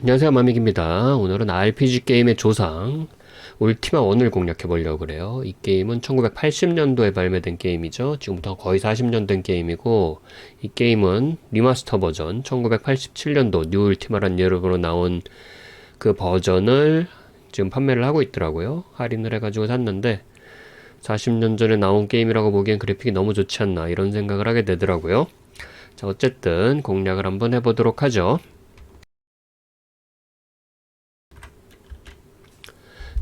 안녕하세요 마믹입니다. 오늘은 RPG 게임의 조상 울티마 1을 공략해 보려고 그래요. 이 게임은 1980년도에 발매된 게임이죠. 지금부터 거의 40년 된 게임이고 이 게임은 리마스터 버전 1987년도 뉴 울티마란 이름으로 나온 그 버전을 지금 판매를 하고 있더라고요. 할인을 해가지고 샀는데 40년 전에 나온 게임이라고 보기엔 그래픽이 너무 좋지 않나 이런 생각을 하게 되더라고요. 자 어쨌든 공략을 한번 해보도록 하죠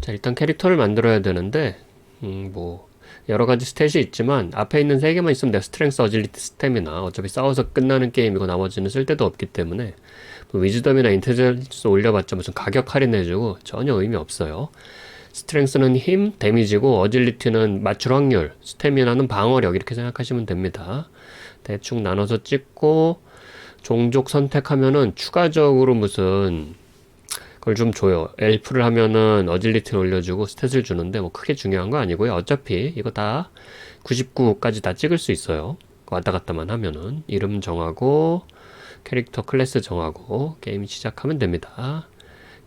자, 일단 캐릭터를 만들어야 되는데, 음, 뭐, 여러 가지 스탯이 있지만, 앞에 있는 세 개만 있으면 내가 스트렝스, 어질리티, 스태미나, 어차피 싸워서 끝나는 게임이고 나머지는 쓸데도 없기 때문에, 뭐 위즈덤이나 인텔리전스 올려봤자 무슨 가격 할인해주고 전혀 의미 없어요. 스트렝스는 힘, 데미지고, 어질리티는 맞출 확률, 스태미나는 방어력, 이렇게 생각하시면 됩니다. 대충 나눠서 찍고, 종족 선택하면은 추가적으로 무슨, 그걸 좀 줘요. 엘프를 하면은 어질리티를 올려주고 스탯을 주는데 뭐 크게 중요한 거 아니고요. 어차피 이거 다 99까지 다 찍을 수 있어요. 왔다 갔다만 하면은 이름 정하고 캐릭터 클래스 정하고 게임 시작하면 됩니다.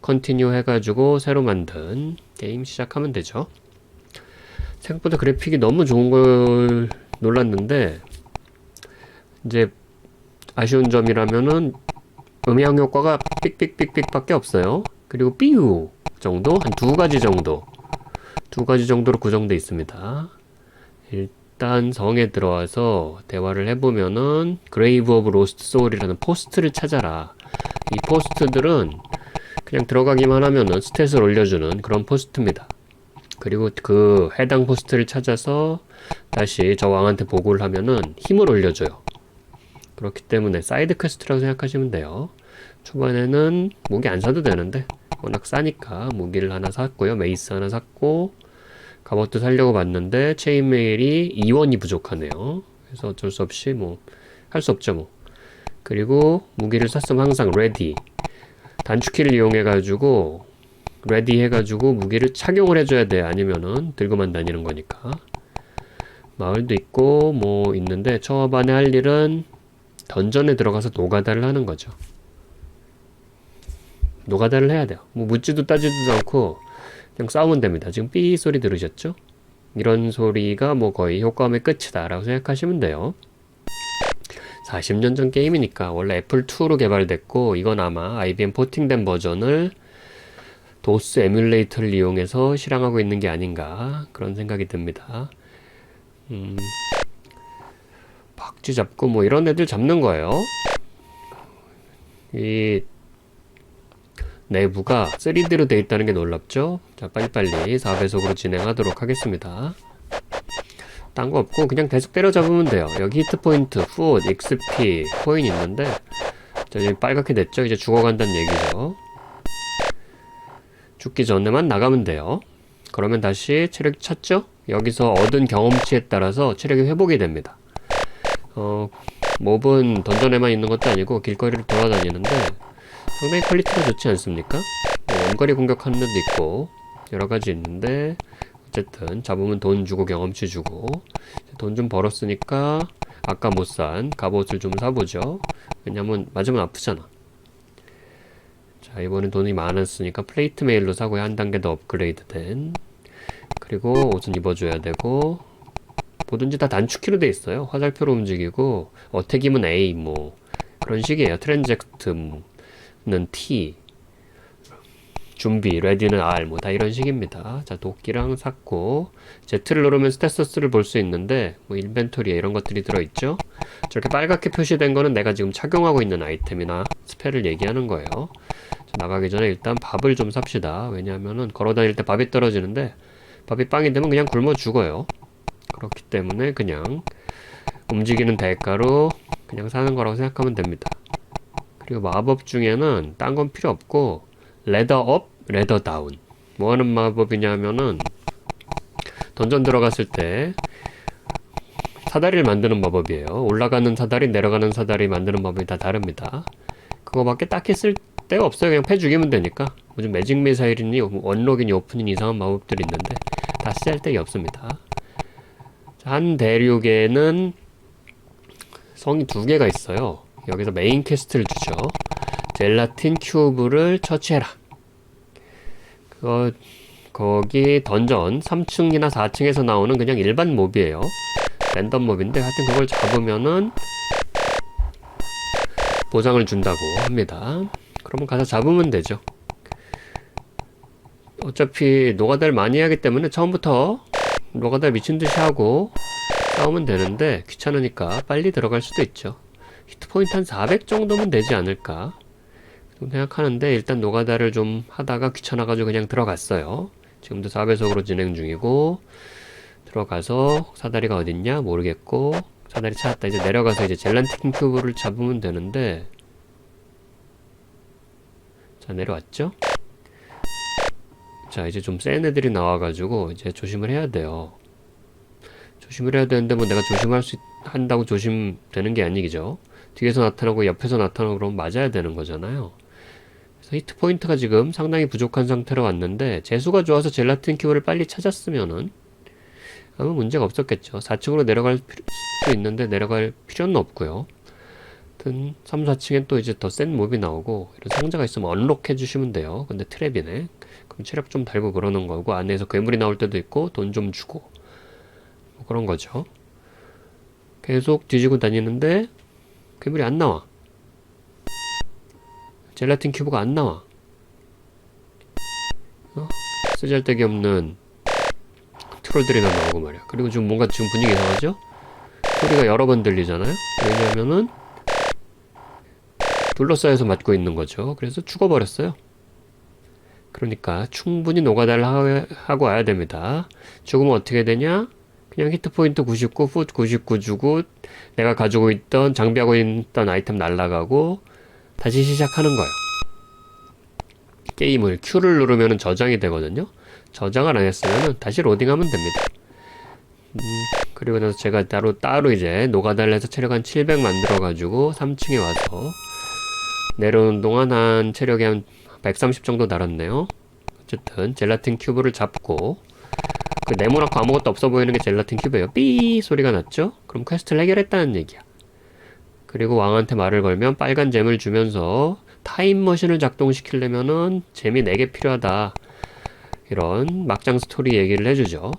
컨티뉴 해가지고 새로 만든 게임 시작하면 되죠. 생각보다 그래픽이 너무 좋은 걸 놀랐는데 이제 아쉬운 점이라면은 음향 효과가 삑삑삑삑밖에 없어요. 그리고 삐우 정도 한 두 가지 정도 두 가지 정도로 구성돼 있습니다. 일단 성에 들어와서 대화를 해보면은 그레이브 오브 로스트 소울이라는 포스트를 찾아라. 이 포스트들은 그냥 들어가기만 하면은 스탯을 올려주는 그런 포스트입니다. 그리고 그 해당 포스트를 찾아서 다시 저 왕한테 보고를 하면은 힘을 올려줘요. 그렇기 때문에 사이드 퀘스트라고 생각하시면 돼요. 초반에는 무기 안 사도 되는데 워낙 싸니까 무기를 하나 샀고요. 메이스 하나 샀고 갑옷도 살려고 봤는데 체인메일이 2원이 부족하네요. 그래서 어쩔 수 없이 뭐 할 수 없죠 뭐. 그리고 무기를 샀으면 항상 레디 단축키를 이용해 가지고 레디 해 가지고 무기를 착용을 해줘야 돼 아니면은 들고만 다니는 거니까 마을도 있고 뭐 있는데 초반에 할 일은 던전에 들어가서 노가다를 하는 거죠. 노가다를 해야 돼요. 뭐 묻지도 따지지도 않고 그냥 싸우면 됩니다. 지금 삐 소리 들으셨죠? 이런 소리가 뭐 거의 효과음의 끝이다 라고 생각하시면 돼요. 40년 전 게임이니까 원래 애플 2로 개발됐고 이건 아마 IBM 포팅된 버전을 도스 에뮬레이터를 이용해서 실행하고 있는 게 아닌가 그런 생각이 듭니다. 음, 박쥐 잡고 뭐 이런 애들 잡는 거예요. 이 내부가 3D로 되어 있다는 게 놀랍죠? 자, 빨리빨리 4배속으로 진행하도록 하겠습니다. 딴 거 없고 그냥 계속 때려잡으면 돼요. 여기 히트 포인트, 풋, XP, 코인 있는데 자, 여기 빨갛게 됐죠? 이제 죽어간다는 얘기죠. 죽기 전에만 나가면 돼요. 그러면 다시 체력 찾죠? 여기서 얻은 경험치에 따라서 체력이 회복이 됩니다. 어, 몹은 던전에만 있는 것도 아니고 길거리를 돌아다니는데 상당히 퀄리티가 좋지 않습니까? 뭐 원거리 공격하는 데도 있고 여러 가지 있는데 어쨌든 잡으면 돈 주고 경험치 주고 돈 좀 벌었으니까 아까 못 산 갑옷을 좀 사보죠. 왜냐면 맞으면 아프잖아. 자 이번엔 돈이 많았으니까 플레이트 메일로 사고요. 한 단계 더 업그레이드 된 그리고 옷은 입어줘야 되고 뭐든지 다 단축키로 돼 있어요. 화살표로 움직이고 어택이면 A 뭐 그런 식이에요. 트랜젝트 는 T 준비, 레디는 R 뭐 다 이런 식입니다. 자 도끼랑 샀고 Z를 누르면 스테서스를 볼 수 있는데 뭐 인벤토리에 이런 것들이 들어있죠. 저렇게 빨갛게 표시된 거는 내가 지금 착용하고 있는 아이템이나 스펠을 얘기하는 거예요. 자, 나가기 전에 일단 밥을 좀 삽시다. 왜냐하면은 걸어다닐 때 밥이 떨어지는데 밥이 빵이 되면 그냥 굶어 죽어요. 그렇기 때문에 그냥 움직이는 대가로 그냥 사는 거라고 생각하면 됩니다. 그리고 마법 중에는 딴 건 필요 없고 레더 업, 레더 다운 뭐 하는 마법이냐면은 던전 들어갔을 때 사다리를 만드는 마법이에요. 올라가는 사다리, 내려가는 사다리 만드는 마법이 다 다릅니다. 그거밖에 딱히 쓸 데가 없어요. 그냥 패 죽이면 되니까. 무슨 매직 미사일이니 원록이니 오픈이니 이상한 마법들이 있는데 다 쓸데가 없습니다. 한 대륙에는 성이 두 개가 있어요. 여기서 메인 퀘스트를 주죠. 젤라틴 큐브를 처치해라. 그거 거기 던전 3층이나 4층에서 나오는 그냥 일반 몹이에요. 랜덤 몹인데 하여튼 그걸 잡으면은 보상을 준다고 합니다. 그러면 가서 잡으면 되죠. 어차피 노가다를 많이 하기 때문에 처음부터 노가다 미친 듯이 하고 싸우면 되는데 귀찮으니까 빨리 들어갈 수도 있죠. 히트포인트 한 400 정도면 되지 않을까 좀 생각하는데 일단 노가다를 좀 하다가 귀찮아가지고 그냥 들어갔어요. 지금도 4배속으로 진행 중이고 들어가서 사다리가 어딨냐 모르겠고 사다리 찾았다 이제 내려가서 이제 젤란틴 큐브를 잡으면 되는데 자 내려왔죠? 자 이제 좀 센 애들이 나와가지고 이제 조심을 해야 돼요. 조심을 해야 되는데 뭐 내가 조심할 수 있- 한다고 조심되는 게 아니죠. 뒤에서 나타나고 옆에서 나타나고 그러면 맞아야 되는 거잖아요. 그래서 히트 포인트가 지금 상당히 부족한 상태로 왔는데 재수가 좋아서 젤라틴 큐브를 빨리 찾았으면은 아무 문제가 없었겠죠. 4층으로 내려갈 필요- 수도 있는데 내려갈 필요는 없고요. 하여튼 3, 4층엔 또 이제 더 센 몹이 나오고 이런 상자가 있으면 언록 해 주시면 돼요. 근데 트랩이네. 그럼 체력 좀 달고 그러는 거고 안에서 괴물이 나올 때도 있고 돈 좀 주고 뭐 그런 거죠. 계속 뒤지고 다니는데 괴물이 안 나와. 젤라틴 큐브가 안 나와. 어? 쓰잘데기 없는 트롤들이나 나오고 말이야. 그리고 지금 뭔가 지금 분위기 이상하죠? 소리가 여러 번 들리잖아요? 왜냐면은 둘러싸여서 맞고 있는 거죠. 그래서 죽어버렸어요. 그러니까 충분히 노가다를 하- 하고 와야 됩니다. 죽으면 어떻게 되냐? 그냥 히트 포인트 99, 풋 99 주고 내가 가지고 있던 장비하고 있던 아이템 날라가고 다시 시작하는 거예요. 게임을 Q를 누르면 저장이 되거든요. 저장을 안 했으면 다시 로딩하면 됩니다. 음, 그리고 나서 제가 따로 따로 이제 노가다를 해서 체력 한 700 만들어 가지고 3층에 와서 내려오는 동안 한 체력이 한 130 정도 달았네요. 어쨌든 젤라틴 큐브를 잡고 그 네모나고 아무것도 없어 보이는 게 젤라틴 큐브예요. 삐 소리가 났죠? 그럼 퀘스트를 해결했다는 얘기야. 그리고 왕한테 말을 걸면 빨간 잼을 주면서 타임머신을 작동시키려면은 잼이 4개 필요하다. 이런 막장 스토리 얘기를 해주죠.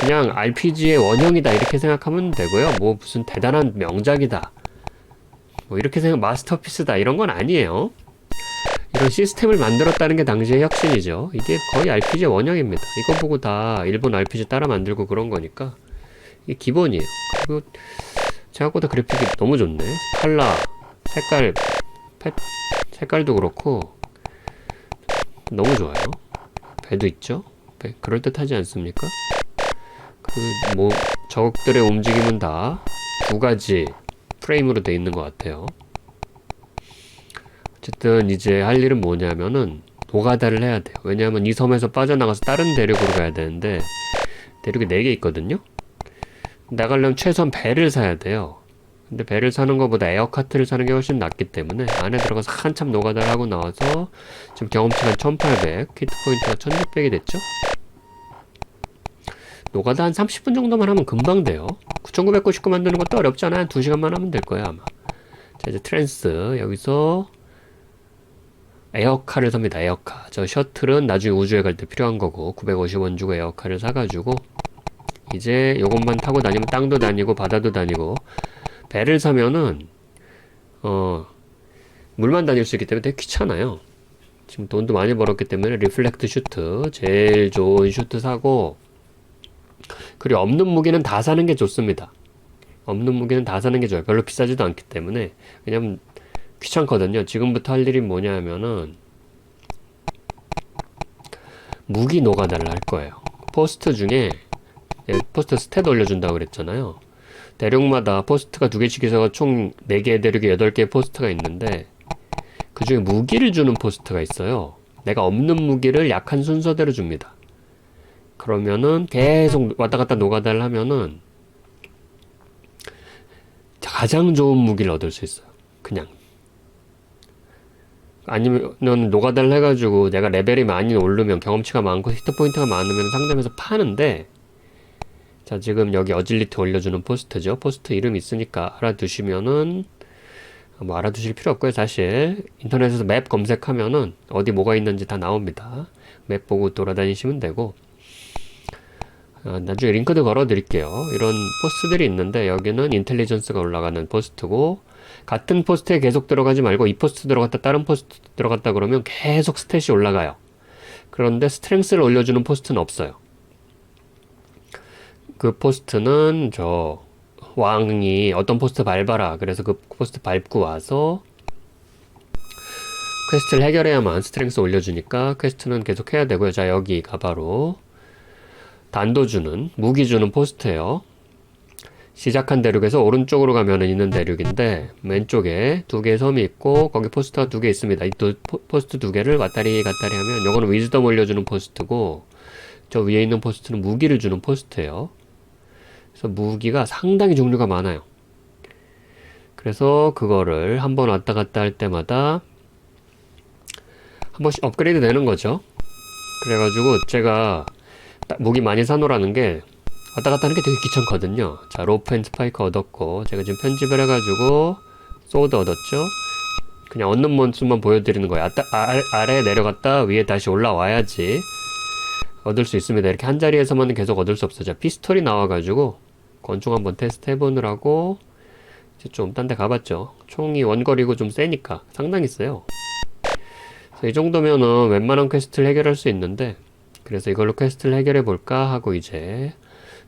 그냥 RPG의 원형이다 이렇게 생각하면 되고요. 뭐 무슨 대단한 명작이다. 뭐 이렇게 생각 마스터피스다 이런 건 아니에요. 이런 시스템을 만들었다는 게 당시의 혁신이죠. 이게 거의 RPG의 원형입니다. 이거 보고 다 일본 RPG 따라 만들고 그런 거니까 이게 기본이에요. 그리고 생각보다 그래픽이 너무 좋네. 컬러, 색깔, 펫, 색깔도 그렇고 너무 좋아요. 배도 있죠? 배, 그럴듯하지 않습니까? 그 뭐 적들의 움직임은 다 두 가지 프레임으로 돼 있는 것 같아요. 어쨌든 이제 할 일은 뭐냐면은 노가다를 해야 돼요. 왜냐하면 이 섬에서 빠져나가서 다른 대륙으로 가야 되는데 대륙이 4개 있거든요. 나가려면 최소한 배를 사야 돼요. 근데 배를 사는 것보다 에어카트를 사는 게 훨씬 낫기 때문에 안에 들어가서 한참 노가다를 하고 나와서 지금 경험치가 1800, 히트 포인트가 1600이 됐죠? 노가다 한 30분 정도만 하면 금방 돼요. 9999 만드는 것도 어렵지 않아요. 한 2시간만 하면 될 거예요, 아마. 자, 이제 트랜스. 여기서 에어카를 삽니다, 에어카. 저 셔틀은 나중에 우주에 갈 때 필요한 거고, 950원 주고 에어카를 사가지고, 이제 요것만 타고 다니면 땅도 다니고, 바다도 다니고, 배를 사면은, 어, 물만 다닐 수 있기 때문에 되게 귀찮아요. 지금 돈도 많이 벌었기 때문에 리플렉트 슈트, 제일 좋은 슈트 사고, 그리고 없는 무기는 다 사는 게 좋습니다. 없는 무기는 다 사는 게 좋아요. 별로 비싸지도 않기 때문에. 왜냐면 귀찮거든요. 지금부터 할 일이 뭐냐 하면은 무기 노가다를 할 거예요. 포스트 중에 예, 포스트 스탯 올려준다고 그랬잖아요. 대륙마다 포스트가 두 개씩 있어서 총 4개의 대륙에 8개의 포스트가 있는데 그 중에 무기를 주는 포스트가 있어요. 내가 없는 무기를 약한 순서대로 줍니다. 그러면은 계속 왔다 갔다 노가다를 하면은 가장 좋은 무기를 얻을 수 있어요. 그냥. 아니면 노가다를 해가지고 내가 레벨이 많이 오르면 경험치가 많고 히트 포인트가 많으면 상점에서 파는데 자 지금 여기 어질리티 올려주는 포스트죠. 포스트 이름 있으니까 알아두시면은 뭐 알아두실 필요 없고요. 사실 인터넷에서 맵 검색하면은 어디 뭐가 있는지 다 나옵니다. 맵 보고 돌아다니시면 되고 아, 나중에 링크도 걸어 드릴게요. 이런 포스트들이 있는데 여기는 인텔리전스가 올라가는 포스트고 같은 포스트에 계속 들어가지 말고 이 포스트 들어갔다 다른 포스트 들어갔다 그러면 계속 스탯이 올라가요. 그런데 스트렝스를 올려주는 포스트는 없어요. 그 포스트는 저 왕이 어떤 포스트 밟아라. 그래서 그 포스트 밟고 와서 퀘스트를 해결해야만 스트렝스 올려주니까 퀘스트는 계속 해야 되고요. 자, 여기가 바로 단도 주는, 무기 주는 포스트예요. 시작한 대륙에서 오른쪽으로 가면 있는 대륙인데 왼쪽에 두 개의 섬이 있고 거기 포스트가 두 개 있습니다. 이 두, 포스트 두 개를 왔다리 갔다리 하면 요거는 위즈덤 올려주는 포스트고 저 위에 있는 포스트는 무기를 주는 포스트예요. 그래서 무기가 상당히 종류가 많아요. 그래서 그거를 한 번 왔다 갔다 할 때마다 한 번씩 업그레이드 되는 거죠. 그래가지고 제가 무기 많이 사놓으라는 게 왔다 갔다 하는 게 되게 귀찮거든요. 자, 로프 앤 스파이크 얻었고, 제가 지금 편집을 해가지고, 소드 얻었죠? 그냥 얻는 모습만 보여드리는 거예요. 아, 아래 내려갔다 위에 다시 올라와야지 얻을 수 있습니다. 이렇게 한 자리에서만 계속 얻을 수 없어요. 자, 피스톨이 나와가지고, 권총 한번 테스트 해보느라고, 이제 좀 딴 데 가봤죠. 총이 원거리고 좀 세니까 상당히 세요. 이 정도면은 웬만한 퀘스트를 해결할 수 있는데, 그래서 이걸로 퀘스트를 해결해 볼까 하고 이제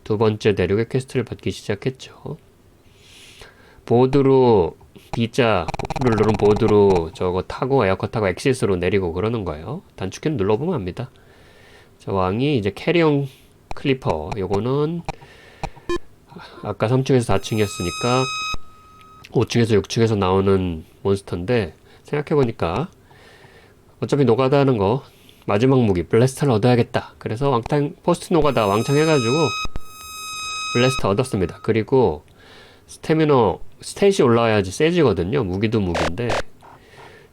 두 번째 대륙의 퀘스트를 받기 시작했죠. 보드로 B자 누르는 보드로 저거 타고 에어컨 타고 엑시스로 내리고 그러는 거예요. 단축키 눌러보면 압니다. 자, 왕이 이제 캐리온 클리퍼 요거는 아까 3층에서 4층이었으니까 5층에서 6층에서 나오는 몬스터인데 생각해보니까 어차피 노가다 하는 거 마지막 무기 블래스터를 얻어야겠다. 그래서 왕탕 포스트 노가다 왕창 해가지고 블래스터 얻었습니다. 그리고 스태미너 스탯이 올라와야지 세지거든요. 무기도 무기인데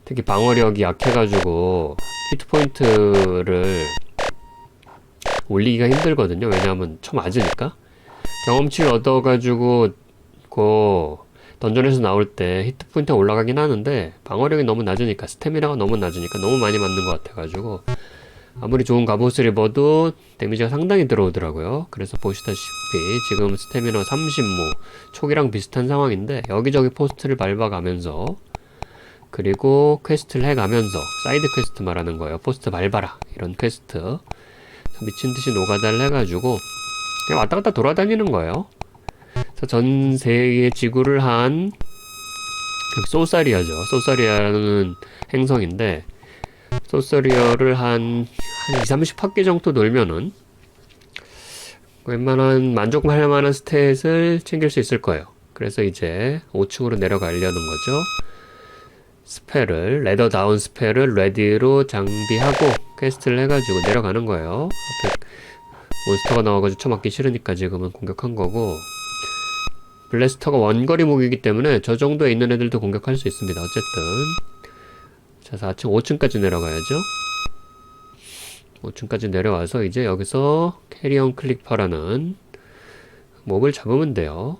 특히 방어력이 약해가지고 히트 포인트를 올리기가 힘들거든요. 왜냐하면 처 맞으니까 경험치를 얻어가지고 그 던전에서 나올 때 히트 포인트가 올라가긴 하는데 방어력이 너무 낮으니까 스태미나가 너무 낮으니까 너무 많이 맞는 것 같아가지고 아무리 좋은 갑옷을 입어도 데미지가 상당히 들어오더라고요. 그래서 보시다시피 지금 스태미너 30모 초기랑 비슷한 상황인데 여기저기 포스트를 밟아가면서 그리고 퀘스트를 해가면서 사이드 퀘스트 말하는 거예요. 포스트 밟아라 이런 퀘스트 미친 듯이 노가다를 해가지고 그냥 왔다 갔다 돌아다니는 거예요. 그래서 전 세계 지구를 한 소사리아죠. 소사리아는 행성인데 소서리어를 한, 한 2, 30바퀴 정도 놀면은 웬만한 만족할 만한 스탯을 챙길 수 있을 거예요. 그래서 이제 5층으로 내려가려는 거죠. 스펠을, 레더 다운 스펠을 레디로 장비하고 퀘스트를 해가지고 내려가는 거예요. 앞에 몬스터가 나와가지고 쳐맞기 싫으니까 지금은 공격한 거고 블래스터가 원거리 무기이기 때문에 저 정도에 있는 애들도 공격할 수 있습니다. 어쨌든 자, 4층, 5층까지 내려가야죠. 5층까지 내려와서 이제 여기서 캐리언 클릭퍼라는 몹을 잡으면 돼요.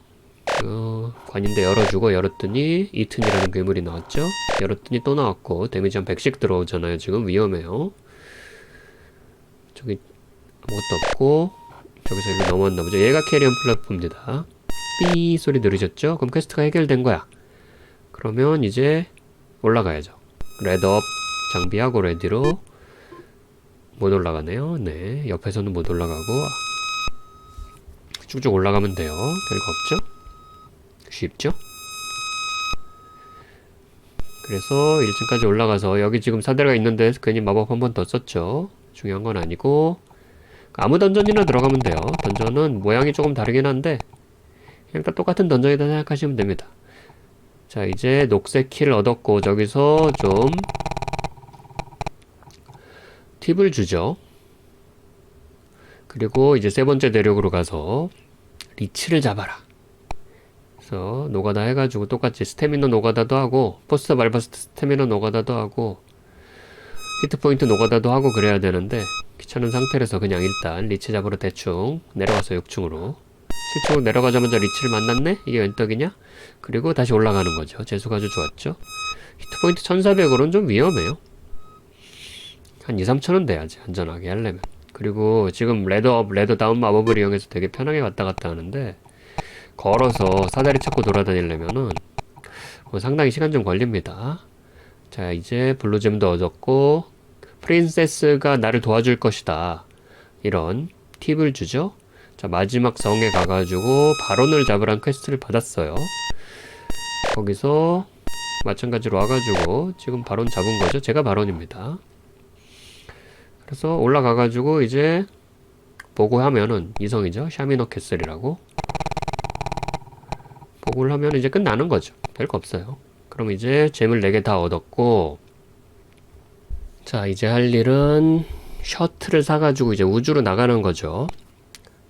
어, 관인데 열어주고 열었더니 이튼이라는 괴물이 나왔죠. 열었더니 또 나왔고 데미지 한 100씩 들어오잖아요. 지금 위험해요. 저기 아무것도 없고 저기서 일로 넘어왔나 보죠. 얘가 캐리언 플랫폼입니다. 삐 소리 들으셨죠? 그럼 퀘스트가 해결된 거야. 그러면 이제 올라가야죠. 레드업 장비하고 레디로 못 올라가네요. 네. 옆에서는 못 올라가고 쭉쭉 올라가면 돼요. 별거 없죠? 쉽죠? 그래서 1층까지 올라가서 여기 지금 사대가 있는데 괜히 마법 한 번 더 썼죠. 중요한 건 아니고 아무 던전이나 들어가면 돼요. 던전은 모양이 조금 다르긴 한데 그냥 다 똑같은 던전이다 생각하시면 됩니다. 자, 이제 녹색 키를 얻었고, 저기서 좀 팁을 주죠. 그리고 이제 세 번째 대륙으로 가서 리치를 잡아라. 그래서 노가다 해가지고 똑같이 스태미너 노가다도 하고, 포스터 말바스 스태미너 노가다도 하고, 히트포인트 노가다도 하고 그래야 되는데, 귀찮은 상태라서 그냥 일단 리치 잡으러 대충 내려가서 6층으로 스위치로 내려가자마자 리치를 만났네? 이게 웬 떡이냐? 그리고 다시 올라가는 거죠. 재수가 아주 좋았죠. 히트포인트 1400으로는 좀 위험해요. 한 2, 3천원 돼야지, 안전하게 하려면. 그리고 지금 레더업, 레더 다운 마법을 이용해서 되게 편하게 왔다 갔다 하는데, 걸어서 사다리 찾고 돌아다니려면은, 뭐 상당히 시간 좀 걸립니다. 자, 이제 블루잼도 얻었고, 프린세스가 나를 도와줄 것이다. 이런 팁을 주죠. 자, 마지막 성에 가가지고 바론을 잡으란 퀘스트를 받았어요. 거기서 마찬가지로 와가지고 지금 바론 잡은 거죠. 제가 바론입니다. 그래서 올라가가지고 이제 보고 하면은 이성이죠. 샤미노 캐슬이라고. 보고를 하면 이제 끝나는 거죠. 별거 없어요. 그럼 이제 잼을 4개 다 얻었고 자 이제 할 일은 셔틀을 사가지고 이제 우주로 나가는 거죠.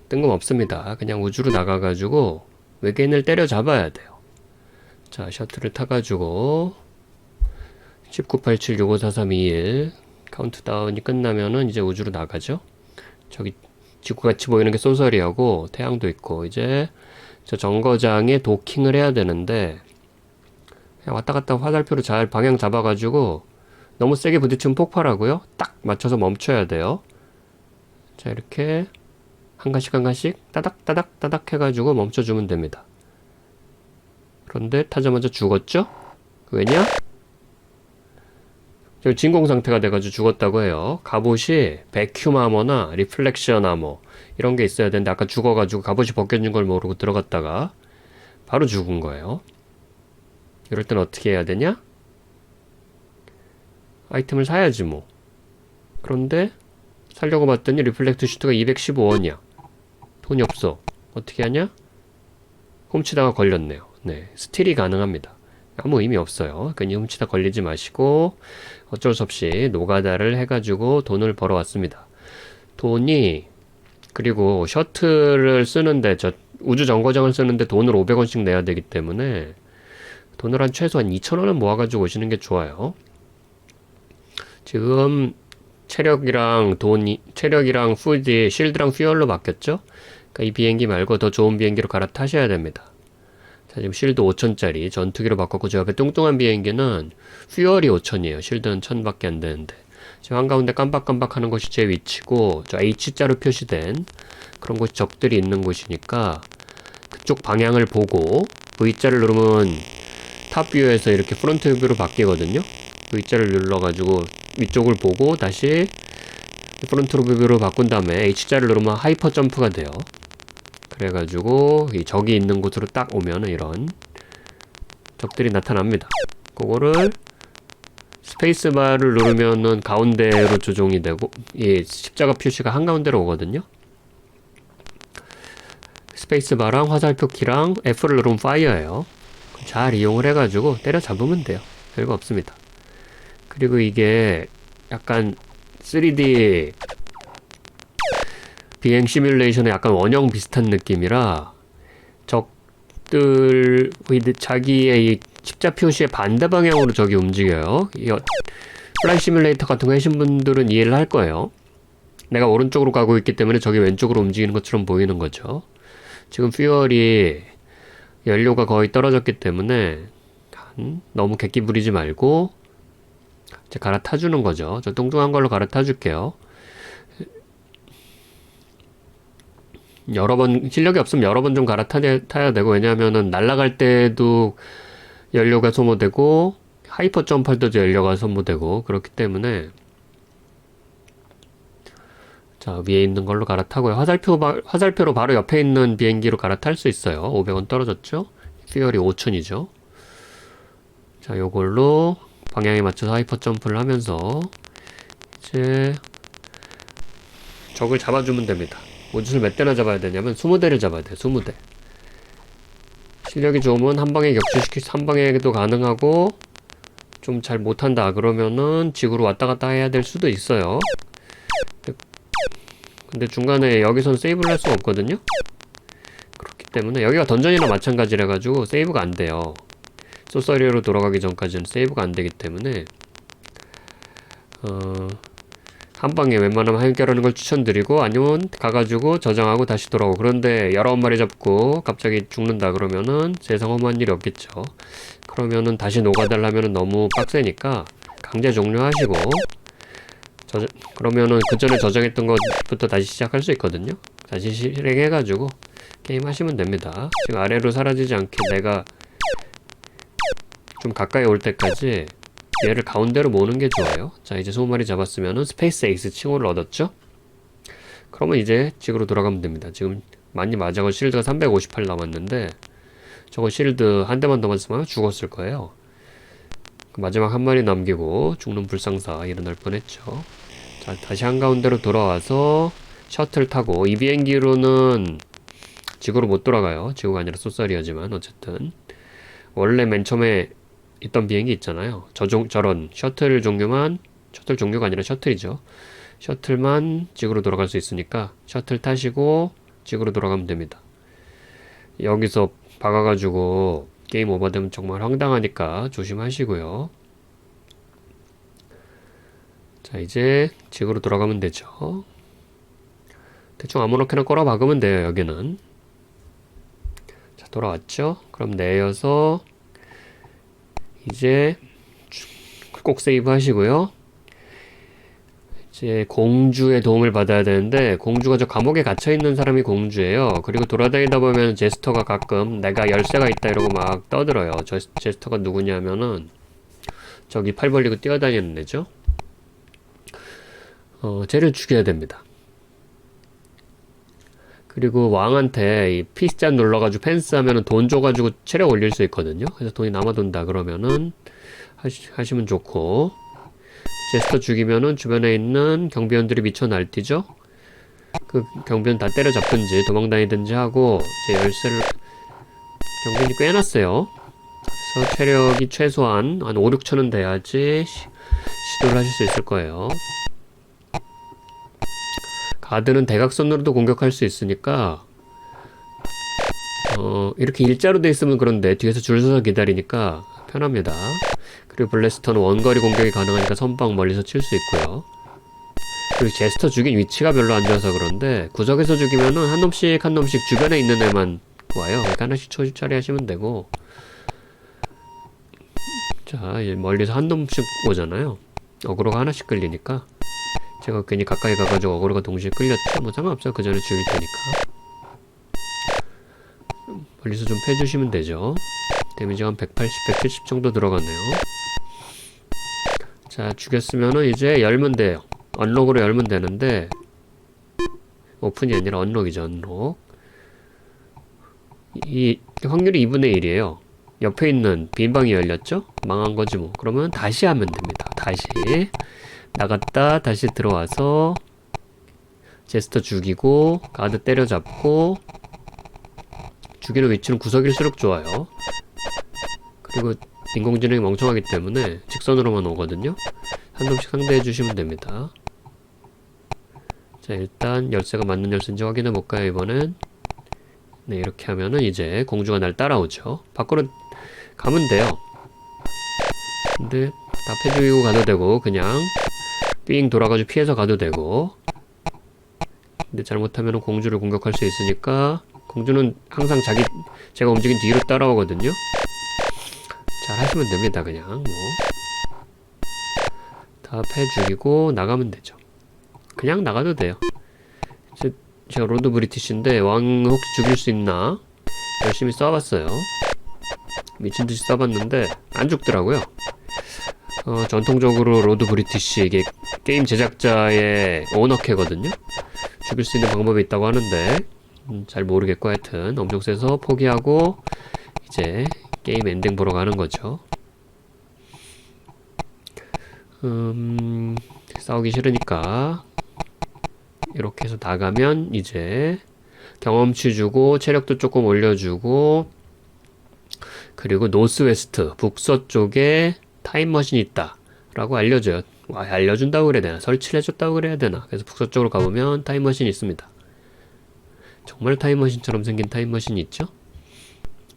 뜬금없습니다. 그냥 우주로 나가가지고 외계인을 때려잡아야 돼요. 자, 셔틀을 타가지고 1987-654321 카운트다운이 끝나면은 이제 우주로 나가죠. 저기 지구같이 보이는 게 소설이하고 태양도 있고 이제 저 정거장에 도킹을 해야 되는데 그냥 왔다 갔다 화살표로 잘 방향 잡아가지고 너무 세게 부딪히면 폭발하고요. 딱 맞춰서 멈춰야 돼요. 자, 이렇게 한 간씩 한 간씩 따닥 따닥 따닥 해가지고 멈춰주면 됩니다. 그런데 타자마자 죽었죠? 왜냐? 지금 진공 상태가 돼가지고 죽었다고 해요. 갑옷이 베큐 아머나 리플렉션 아머 이런 게 있어야 되는데 아까 죽어가지고 갑옷이 벗겨진 걸 모르고 들어갔다가 바로 죽은 거예요. 이럴 땐 어떻게 해야 되냐? 아이템을 사야지 뭐. 그런데 살려고 봤더니 리플렉트 슈트가 215원이야. 돈이 없어. 어떻게 하냐? 훔치다가 걸렸네요. 네, 스틸이 가능합니다. 아무 의미 없어요. 괜히 훔치다 걸리지 마시고 어쩔 수 없이 노가다를 해가지고 돈을 벌어왔습니다. 돈이 그리고 셔틀을 쓰는데 저 우주 정거장을 쓰는데 돈을 500원씩 내야 되기 때문에 돈을 한 최소한 2,000원은 모아가지고 오시는 게 좋아요. 지금 체력이랑 돈이 체력이랑 푸드, 실드랑 퓨얼로 바뀌었죠? 그러니까 이 비행기 말고 더 좋은 비행기로 갈아타셔야 됩니다. 자, 지금 실드 5천짜리 전투기로 바꿨고 저 옆에 뚱뚱한 비행기는 퓨얼이 5천이에요. 실드는 1000밖에 안 되는데. 지금 한가운데 깜박깜박 하는 것이 제 위치고 저 H자로 표시된 그런 곳이 적들이 있는 곳이니까 그쪽 방향을 보고 V자를 누르면 탑뷰에서 이렇게 프론트 뷰로 바뀌거든요. V자를 눌러가지고 위쪽을 보고 다시 프론트 뷰로 바꾼 다음에 H자를 누르면 하이퍼 점프가 돼요. 그래가지고 이 적이 있는 곳으로 딱 오면은 이런 적들이 나타납니다. 그거를 스페이스바를 누르면은 가운데로 조종이 되고 이 십자가 표시가 한가운데로 오거든요. 스페이스바랑 화살표 키랑 F를 누르면 파이어예요. 잘 이용을 해가지고 때려 잡으면 돼요. 별거 없습니다. 그리고 이게 약간 3D 비행 시뮬레이션의 약간 원형 비슷한 느낌이라 적들 자기의 이 십자 표시의 반대 방향으로 적이 움직여요. 이 어- 플라이 시뮬레이터 같은 거 하신 분들은 이해를 할 거예요. 내가 오른쪽으로 가고 있기 때문에 적이 왼쪽으로 움직이는 것처럼 보이는 거죠. 지금 퓨얼이 연료가 거의 떨어졌기 때문에 한- 너무 객기 부리지 말고 이제 갈아타주는 거죠. 저 뚱뚱한 걸로 갈아타줄게요. 여러 번 실력이 없으면 여러 번 좀 갈아타야 되고 왜냐하면은 날아갈 때도 연료가 소모되고 하이퍼 점프할 때도 연료가 소모되고 그렇기 때문에 자 위에 있는 걸로 갈아타고요. 화살표 바, 화살표로 바로 옆에 있는 비행기로 갈아탈 수 있어요. 500원 떨어졌죠? 퓨얼이 5000이죠? 자 요걸로 방향에 맞춰서 하이퍼 점프를 하면서 이제 적을 잡아주면 됩니다 모듈을 몇 대나 잡아야 되냐면 20대를 잡아야 돼요 20대. 실력이 좋으면 한 방에 격추시키 한 방에도 가능하고 좀 잘 못한다 그러면은 지구로 왔다 갔다 해야 될 수도 있어요. 근데 중간에 여기선 세이브를 할 수가 없거든요. 그렇기 때문에 여기가 던전이나 마찬가지라 가지고 세이브가 안 돼요. 소서리로 돌아가기 전까지는 세이브가 안 되기 때문에 어 한 방에 웬만하면 해결하는 걸 추천드리고 아니면 가가지고 저장하고 다시 돌아오고 그런데 여러 마리 잡고 갑자기 죽는다 그러면은 세상 험한 일이 없겠죠. 그러면은 다시 녹아달라면은 너무 빡세니까 강제 종료하시고 저장 그러면은 그 전에 저장했던 것부터 다시 시작할 수 있거든요. 다시 실행해가지고 게임 하시면 됩니다. 지금 아래로 사라지지 않게 내가 좀 가까이 올 때까지 얘를 가운데로 모으는 게 좋아요. 자, 이제 20마리 잡았으면은 스페이스 에이스 칭호를 얻었죠? 그러면 이제 지구로 돌아가면 됩니다. 지금 많이 맞아고 실드가 358 남았는데 저거 실드 한 대만 더 맞으면 죽었을 거예요. 그 마지막 한 마리 남기고 죽는 불상사 일어날 뻔했죠. 자, 다시 한가운데로 돌아와서 셔틀 타고 이 비행기로는 지구로 못 돌아가요. 지구가 아니라 소설이었지만 어쨌든 원래 맨 처음에 있던 비행기 있잖아요. 저종 저런 셔틀 종류만 셔틀 종류가 아니라 셔틀이죠. 셔틀만 지구로 돌아갈 수 있으니까 셔틀 타시고 지구로 돌아가면 됩니다. 여기서 박아가지고 게임 오버되면 정말 황당하니까 조심하시고요. 자 이제 지구로 돌아가면 되죠. 대충 아무렇게나 꼬라 박으면 돼요 여기는. 자 돌아왔죠? 그럼 내려서 이제 꼭 세이브 하시고요. 이제 공주의 도움을 받아야 되는데 공주가 저 감옥에 갇혀 있는 사람이 공주예요. 그리고 돌아다니다 보면 제스터가 가끔 내가 열쇠가 있다 이러고 막 떠들어요. 저 제스터가 누구냐면은 저기 팔 벌리고 뛰어다니는 애죠. 어, 쟤를 죽여야 됩니다. 그리고 왕한테 이 피스잔 눌러가지고 펜스 하면은 돈 줘가지고 체력 올릴 수 있거든요. 그래서 돈이 남아돈다 그러면은 하시, 하시 면 좋고 제스터 죽이면은 주변에 있는 경비원들이 미쳐 날뛰죠. 그 경비원 다 때려잡든지 도망다니든지 하고 이제 열쇠를 경비원이 꽤 해놨어요. 그래서 체력이 최소한 한 5, 6천은 돼야지 시, 시도를 하실 수 있을 거예요. 가드는 대각선으로도 공격할 수 있으니까 어, 이렇게 일자로 돼 있으면 그런데 뒤에서 줄 서서 기다리니까 편합니다. 그리고 블래스터는 원거리 공격이 가능하니까 선방 멀리서 칠 수 있고요. 그리고 제스터 죽인 위치가 별로 안 좋아서 그런데 구석에서 죽이면은 한 놈씩 한 놈씩 주변에 있는 애만 와요. 그러니까 하나씩 초시 처리하시면 되고 자 멀리서 한 놈씩 오잖아요. 어그로가 하나씩 끌리니까 제가 괜히 가까이 가가지고 어그로가 동시에 끌렸죠. 뭐 상관없어요. 그 전에 죽일 테니까. 멀리서 좀 패주시면 되죠. 데미지가 한 180, 170 정도 들어가네요. 자, 죽였으면은 이제 열면 돼요. 언록으로 열면 되는데, 오픈이 아니라 언록이죠, 언록. 이, 확률이 2분의 1이에요. 옆에 있는 빈 방이 열렸죠? 망한 거지 뭐. 그러면 다시 하면 됩니다. 다시. 나갔다 다시 들어와서 제스터 죽이고 가드 때려잡고 죽이는 위치는 구석일수록 좋아요. 그리고 인공지능이 멍청하기 때문에 직선으로만 오거든요. 한 놈씩 상대해 주시면 됩니다. 자 일단 열쇠가 맞는 열쇠인지 확인해 볼까요 이번엔? 네 이렇게 하면은 이제 공주가 날 따라오죠. 밖으로 가면 돼요. 근데 다 패주이고 가도 되고 그냥 삥 돌아가지고 피해서 가도 되고. 근데 잘못하면 공주를 공격할 수 있으니까 공주는 항상 자기 제가 움직인 뒤로 따라오거든요. 잘 하시면 됩니다 그냥 뭐 다 패 죽이고 나가면 되죠. 그냥 나가도 돼요. 제, 제가 로드 브리티시인데 왕 혹시 죽일 수 있나? 열심히 쏴봤어요. 미친듯이 쏴봤는데 안 죽더라고요 어, 전통적으로 로드 브리티시 이게 게임 제작자의 오너캐거든요. 죽일 수 있는 방법이 있다고 하는데 음, 잘 모르겠고 하여튼 엄청 세서 포기하고 이제 게임 엔딩 보러 가는 거죠. 음, 싸우기 싫으니까 이렇게 해서 나가면 이제 경험치 주고 체력도 조금 올려주고 그리고 노스웨스트 북서쪽에 타임머신이 있다 라고 알려줘요. 와, 알려준다고 그래야 되나? 설치를 해줬다고 그래야 되나? 그래서 북서쪽으로 가보면 타임머신이 있습니다. 정말 타임머신처럼 생긴 타임머신이 있죠?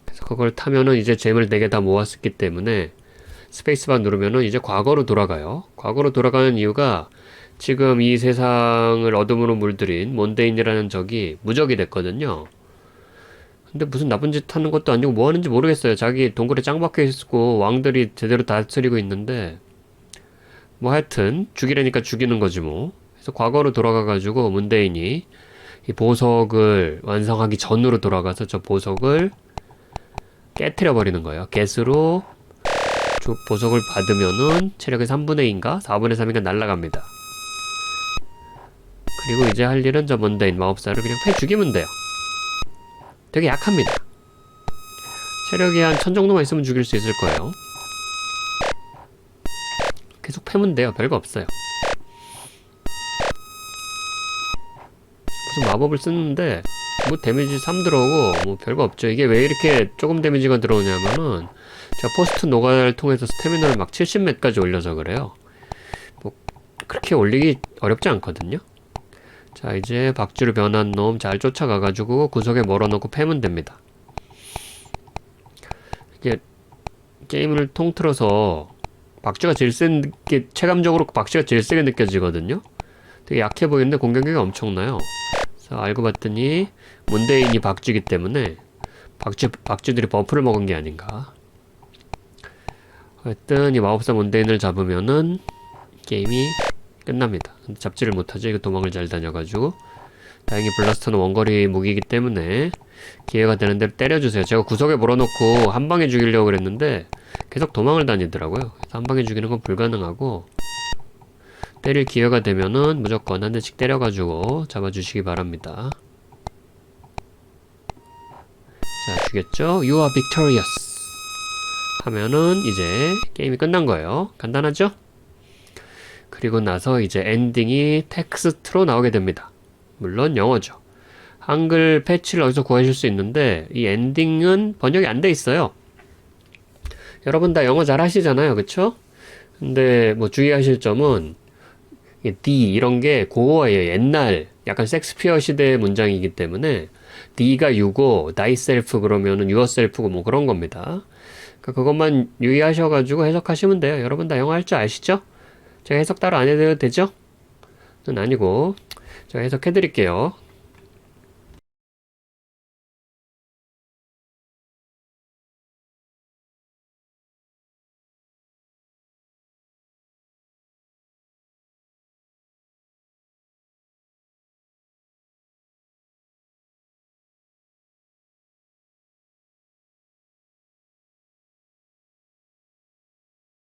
그래서 그걸 타면은 이제 잼을 4개 다 모았었기 때문에 스페이스바 누르면은 이제 과거로 돌아가요. 과거로 돌아가는 이유가 지금 이 세상을 어둠으로 물들인 몬데인이라는 적이 무적이 됐거든요. 근데 무슨 나쁜 짓 하는 것도 아니고 뭐 하는지 모르겠어요. 자기 동굴에 짱 박혀 있고 왕들이 제대로 다스리고 있는데 뭐 하여튼 죽이려니까 죽이는 거지 뭐. 그래서 과거로 돌아가가지고 문대인이 이 보석을 완성하기 전으로 돌아가서 저 보석을 깨트려 버리는 거예요. 조- 보석을 받으면은 체력의 3분의 2인가 4분의 3인가 날라갑니다. 그리고 이제 할 일은 저 문대인 마법사를 그냥 패 죽이면 돼요. 되게 약합니다. 체력이 한 천 정도만 있으면 죽일 수 있을 거예요. 계속 패면 돼요. 별거 없어요. 무슨 마법을 쓰는데 뭐 데미지 3 들어오고 뭐 별거 없죠. 이게 왜 이렇게 조금 데미지가 들어오냐면은 제가 포스트 노가다를 통해서 스태미너를 막 70몇까지 올려서 그래요. 뭐 그렇게 올리기 어렵지 않거든요. 자 이제 박쥐로 변한 놈 잘 쫓아가가지고 구석에 몰아넣고 패면 됩니다. 이게 게임을 통틀어서 박쥐가 제일 센게 체감적으로 박쥐가 제일 세게 느껴지거든요. 되게 약해 보이는데 공격력이 엄청나요. 그래서 알고 봤더니 문대인이 박쥐기 때문에 박쥐 박쥐들이 버프를 먹은 게 아닌가. 하여튼 이 마법사 문대인을 잡으면은 게임이 끝납니다. 잡지를 못하죠. 이거 도망을 잘 다녀가지고 다행히 블라스터는 원거리 무기이기 때문에 기회가 되는 대로 때려주세요. 제가 구석에 몰아놓고 한 방에 죽이려고 그랬는데 계속 도망을 다니더라고요. 그래서 한 방에 죽이는 건 불가능하고 때릴 기회가 되면은 무조건 한 대씩 때려가지고 잡아주시기 바랍니다. 자, 죽였죠? You are victorious. 하면은 이제 게임이 끝난 거예요. 간단하죠? 그리고 나서 이제 엔딩이 텍스트로 나오게 됩니다. 물론 영어죠. 한글 패치를 어디서 구하실 수 있는데 이 엔딩은 번역이 안 돼 있어요. 여러분 다 영어 잘 하시잖아요. 그쵸? 근데 뭐 주의하실 점은 이 D 이런 게 고어예요. 옛날 약간 섹스피어 시대의 문장이기 때문에 D가 you고 thyself 그러면은 yourself고 뭐 그런 겁니다. 그러니까 그것만 유의하셔가지고 해석하시면 돼요. 여러분 다 영어 할 줄 아시죠? 제가 해석 따로 안 해도 되죠? 는 아니고 제가 해석해 드릴게요.